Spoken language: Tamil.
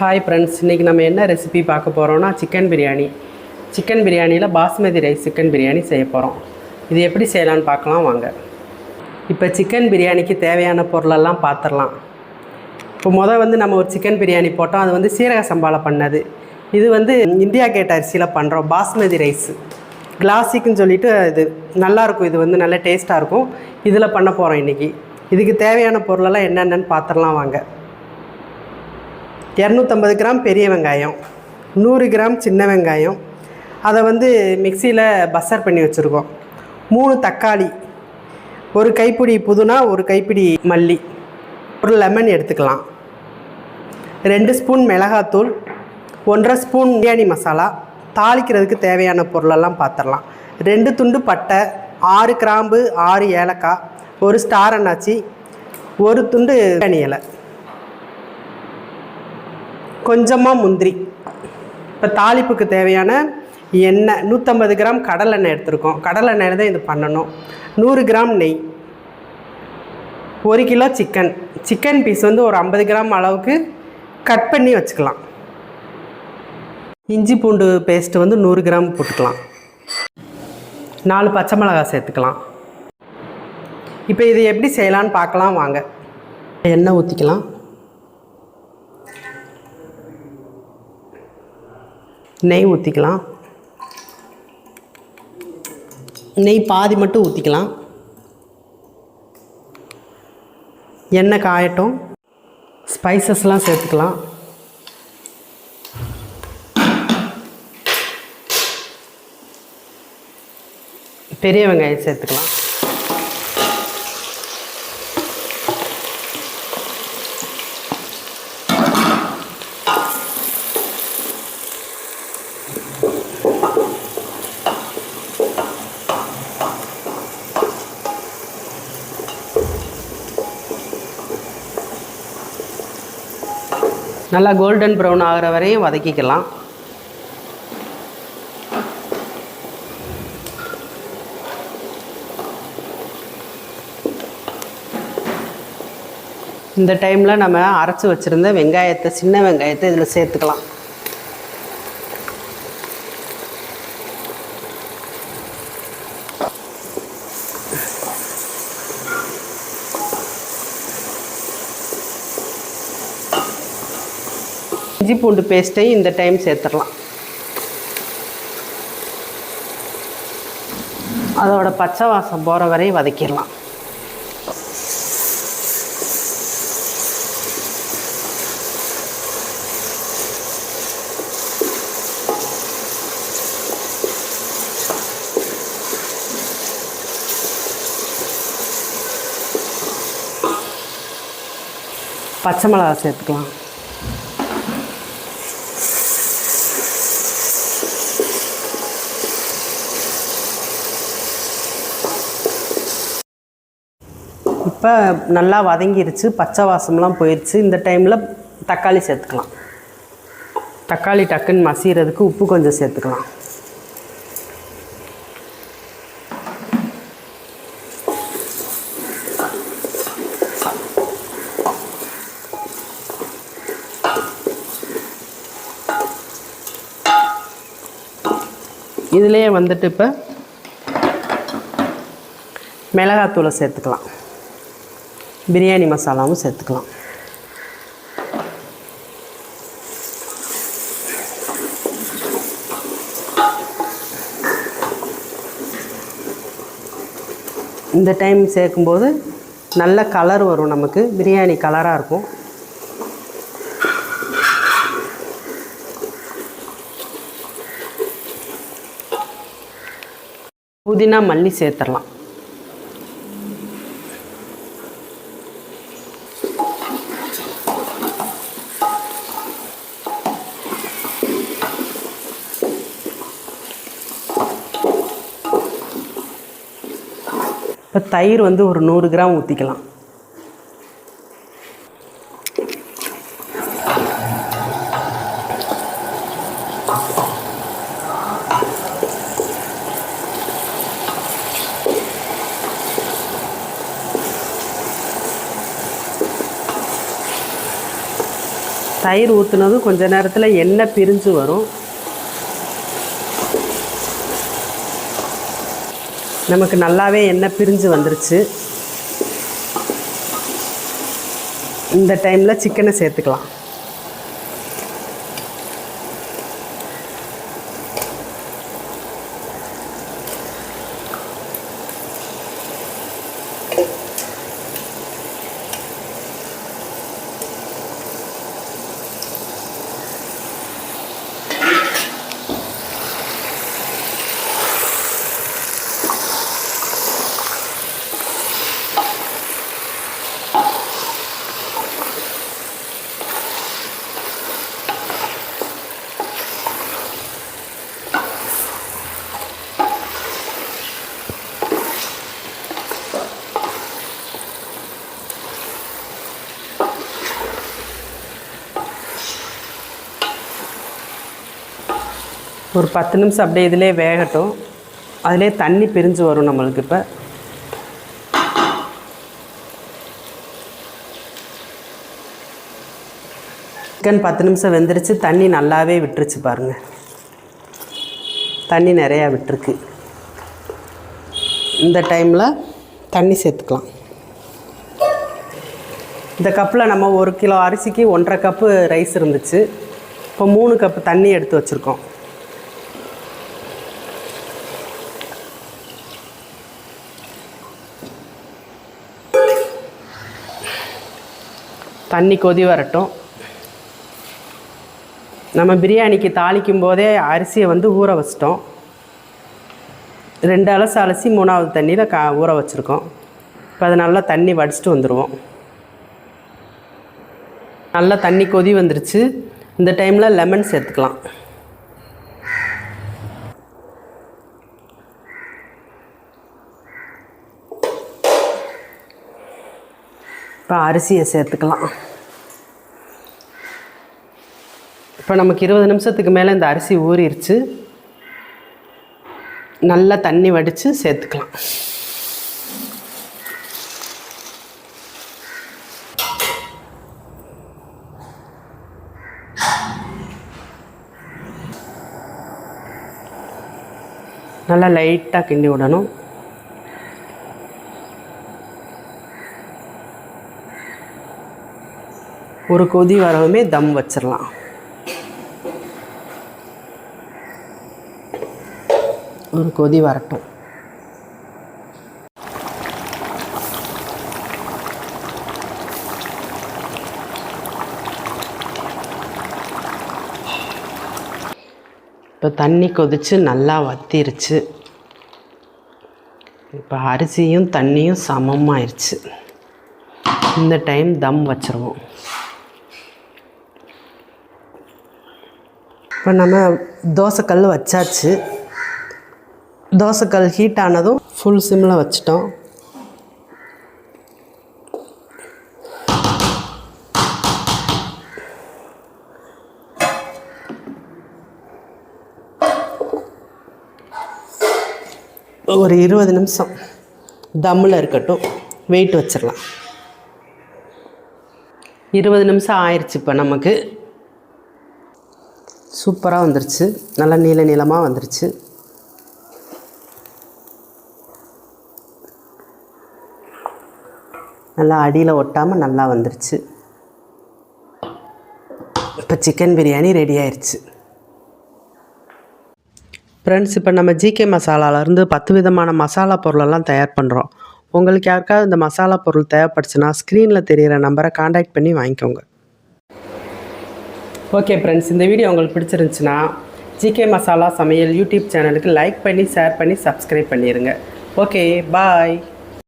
ஹாய் ஃப்ரெண்ட்ஸ் இன்றைக்கி நம்ம என்ன ரெசிபி பார்க்க போகிறோம்னா சிக்கன் பிரியாணி சிக்கன் பிரியாணியில் பாஸ்மதி ரைஸ் சிக்கன் பிரியாணி செய்ய போகிறோம் இது எப்படி செய்யலான்னு பார்க்கலாம் வாங்க. இப்போ சிக்கன் பிரியாணிக்கு தேவையான பொருளெல்லாம் பார்த்துடலாம் இப்போ மொதல் வந்து நம்ம ஒரு சிக்கன் பிரியாணி போட்டோம் அது வந்து சீரக சம்பாளம் பண்ணது. இது வந்து இந்தியா கேட் அரிசியில் பண்ணுறோம் பாஸ்மதி ரைஸ் கிளாசிக்குன்னு சொல்லிட்டு இது நல்லாயிருக்கும் இது வந்து நல்ல டேஸ்ட்டாக இருக்கும். இதில் பண்ண போகிறோம் இன்றைக்கி இதுக்கு தேவையான பொருளெல்லாம் என்னென்னன்னு பார்த்துடலாம் வாங்க. இரநூத்தம்பது கிராம் பெரிய வெங்காயம் நூறு கிராம் சின்ன வெங்காயம். அதை வந்து மிக்சியில் பஸ்ஸர் பண்ணி வச்சுருக்கோம். மூணு தக்காளி ஒரு கைப்பிடி புதுனா ஒரு கைப்பிடி மல்லி. ஒரு லெமன் எடுத்துக்கலாம். ரெண்டு ஸ்பூன் மிளகாத்தூள் ஒன்றரை ஸ்பூன் பிரியாணி மசாலா. தாளிக்கிறதுக்கு தேவையான பொருளெல்லாம் பார்த்துடலாம் ரெண்டு துண்டு பட்டை ஆறு கிராம்பு ஆறு ஏலக்காய் ஒரு ஸ்டார் அண்ணாச்சி ஒரு துண்டு பிரியாணி இலை. கொஞ்சமாக முந்திரி. இப்போ தாளிப்புக்கு தேவையான எண்ணெய் நூற்றம்பது கிராம் கடலெண்ணெய் எடுத்திருக்கோம். கடலெண்ணெயில் தான் இது பண்ணணும். நூறு கிராம் நெய் ஒரு கிலோ சிக்கன் சிக்கன் பீஸ் வந்து ஒரு ஐம்பது கிராம் அளவுக்கு கட் பண்ணி வச்சுக்கலாம். இஞ்சி பூண்டு பேஸ்ட்டு வந்து நூறு கிராம் போட்டுக்கலாம். நாலு பச்சை மிளகாய் சேர்த்துக்கலாம். இப்போ இது எப்படி செய்யலான்னு பார்க்கலாம் வாங்க. எண்ணெய் ஊற்றிக்கலாம் நெய் ஊற்றிக்கலாம் நெய் பாதி மட்டும் ஊற்றிக்கலாம் எண்ணெய் காயட்டும். ஸ்பைசஸ்லாம் சேர்த்துக்கலாம். பெரிய வெங்காயம் சேர்த்துக்கலாம். நல்லா கோல்டன் ப்ரௌன் ஆகிற வரையும் வதக்கிக்கலாம். இந்த டைமில் நம்ம அரைச்சி வச்சுருந்த வெங்காயத்தை சின்ன வெங்காயத்தை இதில் சேர்த்துக்கலாம். இஞ்சி பூண்டு பேஸ்ட்டையும் இந்த டைம் சேர்த்துடலாம். அதோட பச்சை வாசம் போகிற வரையும் வதக்கிடலாம். பச்சை மிளகா சேர்த்துக்கலாம். இப்போ நல்லா வதங்கிருச்சு பச்சை வாசம்லாம் போயிடுச்சு இந்த டைமில் தக்காளி சேர்த்துக்கலாம். தக்காளி டக்குன்னு மசிகிறதுக்கு உப்பு கொஞ்சம் சேர்த்துக்கலாம். இதுலேயே வந்துட்டு இப்போ மிளகாத்தூளை சேர்த்துக்கலாம். பிரியாணி மசாலாவும் சேர்த்துக்கலாம். இந்த டைம் சேர்க்கும்போது நல்ல கலர் வரும் நமக்கு. பிரியாணி கலராக இருக்கும். புதினா மல்லி சேர்த்துடலாம். இப்போ தயிர் வந்து ஒரு நூறு கிராம் ஊற்றிக்கலாம். தயிர் ஊற்றுனதும் கொஞ்ச நேரத்தில் எண்ணெய் பிரிஞ்சு வரும். நமக்கு நல்லாவே எண்ணெய் பிரிஞ்சு வந்துருச்சு. இந்த டைமில் சிக்கனை சேர்த்துக்கலாம். ஒரு பத்து நிமிஷம் அப்படியே இதிலே வேகட்டும். அதிலே தண்ணி பிரிஞ்சு வரும் நம்மளுக்கு இப்போ. சிக்கன் பத்து நிமிஷம் வெந்துருச்சு. தண்ணி நல்லாவே விட்டுருச்சு பாருங்கள் தண்ணி நிறையா விட்டுருக்கு. இந்த டைமில் தண்ணி சேர்த்துக்கலாம். இந்த கப்பில் நம்ம ஒரு கிலோ அரிசிக்கு ஒன்றரை கப்பு ரைஸ் இருந்துச்சு. இப்போ மூணு கப்பு தண்ணி எடுத்து வச்சுருக்கோம். தண்ணி கொதி வரட்டும். நம்ம பிரியாணிக்கு தாளிக்கும் போதே அரிசியை வந்து ஊற வச்சிட்டோம். ரெண்டு அலசு அலசி மூணாவது தண்ணியில் கா ஊற வச்சுருக்கோம். இப்போ அதை நல்லா தண்ணி வடிச்சிட்டு வந்துடுவோம் நல்லா தண்ணி கொதி வந்துருச்சு. இந்த டைமில் லெமன் சேர்த்துக்கலாம். இப்போ அரிசியை சேர்த்துக்கலாம். இப்போ நமக்கு இருபது நிமிஷத்துக்கு மேலே இந்த அரிசி ஊறிடுச்சு நல்லா தண்ணி வடித்து சேர்த்துக்கலாம். நல்லா லைட்டாக கிண்டி விடணும். ஒரு கொதி வரவுமே தம் வச்சிடலாம் ஒரு கொதி வரட்டும். இப்போ தண்ணி கொதித்து நல்லா வத்திருச்சு. இப்போ அரிசியும் தண்ணியும் சமமாயிருச்சு. இந்த டைம் தம் வச்சுருவோம். இப்போ நம்ம தோசைக்கல் வச்சாச்சு. தோசைக்கல் ஹீட் ஆனதும் ஃபுல் சிம்மில் வச்சிட்டோம். ஒரு இருபது நிமிஷம். தம்மில் இருக்கட்டும். வெயிட் வச்சிடலாம் இருபது நிமிஷம் ஆயிடுச்சு இப்போ நமக்கு. சூப்பராக வந்துருச்சு. நல்லா நீள நீளமாக வந்துருச்சு. நல்லா அடியில் ஒட்டாமல் நல்லா வந்துருச்சு. இப்போ சிக்கன் பிரியாணி ரெடி ஆயிடுச்சு ஃப்ரெண்ட்ஸ் இப்போ நம்ம ஜிகே மசாலாவிலேருந்து பத்து விதமான மசாலா பொருளெல்லாம் தயார் பண்ணுறோம் உங்களுக்கு யாருக்காவது இந்த மசாலா பொருள் தேவைப்படுச்சுன்னா ஸ்க்ரீனில் தெரிகிற நம்பரை காண்டாக்ட் பண்ணி வாங்கிக்கோங்க. ஓகே ஃப்ரெண்ட்ஸ் இந்த வீடியோ உங்களுக்கு பிடிச்சிருந்துச்சுன்னா ஜிகே மசாலா சமையல் யூடியூப் சேனலுக்கு லைக் பண்ணி ஷேர் பண்ணி சப்ஸ்கிரைப் பண்ணிடுங்க ஓகே பாய்